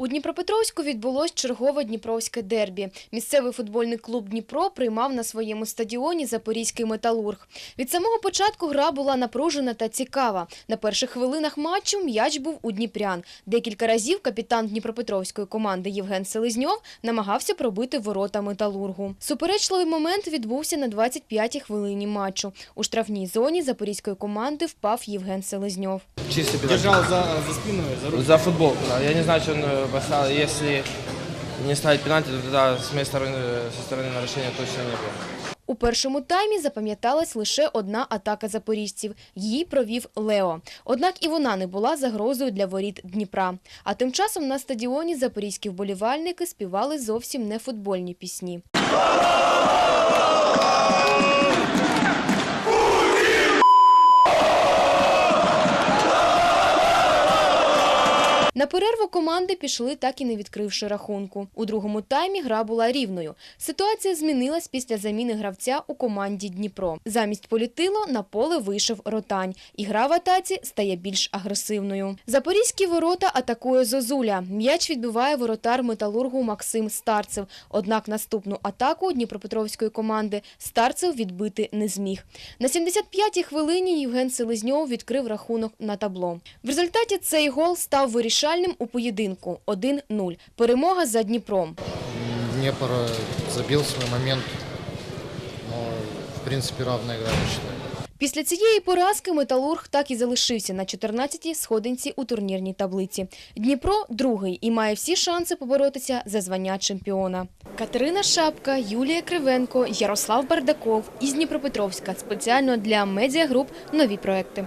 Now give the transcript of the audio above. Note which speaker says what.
Speaker 1: У Дніпропетровську відбулось чергове дніпровське дербі. Місцевий футбольний клуб Дніпро приймав на своєму стадіоні Запорізький металург. Від самого початку гра була напружена та цікава. На перших хвилинах матчу м'яч був у Дніпрян. Декілька разів капітан Дніпропетровської команди Євген Селезньов намагався пробити ворота металургу. Суперечливий момент відбувся на 25-й хвилині матчу. У штрафній зоні запорізької команди впав Євген Селезньов.
Speaker 2: Пенальти.
Speaker 3: За, за спину, за руку.
Speaker 2: За футбол. Я не знаю, что он э, поставил. Если не ставить пенальти, то тогда с моей стороны, э, со стороны нарушения точно не было.
Speaker 1: У першому таймі запам'яталась лише одна атака запоріжців. Її провів Лео. Однак і вона не була загрозою для воріт Дніпра. А тим часом на стадіоні запорізькі вболівальники співали зовсім не футбольні пісні. На перерву команди пішли, так і не відкривши рахунку. У другому таймі гра була рівною. Ситуація змінилась після заміни гравця у команді Дніпро. Замість політило на поле вийшов ротань, і гра в атаці стає більш агресивною. Запорізькі ворота атакує Зозуля. М'яч відбиває воротар металургу Максим Старцев. Однак наступну атаку Дніпропетровської команди Старцев відбити не зміг. На 75-й хвилині Євген Селезньов відкрив рахунок на табло. В результаті цей гол став вирішальним у поєдинку 1-0. Перемога за Дніпром.
Speaker 4: Днепр э, забил свой момент, но в принципе равная игра, я считаю.
Speaker 1: Після цієї поразки Металург так і залишився на 14-й сходинці у турнірній таблиці. Дніпро другий і має всі шанси поборотися за звання чемпіона. Катерина Шапка, Юлія Кривенко, Ярослав Бардаков із Дніпропетровська спеціально для медіагруп нові проекти.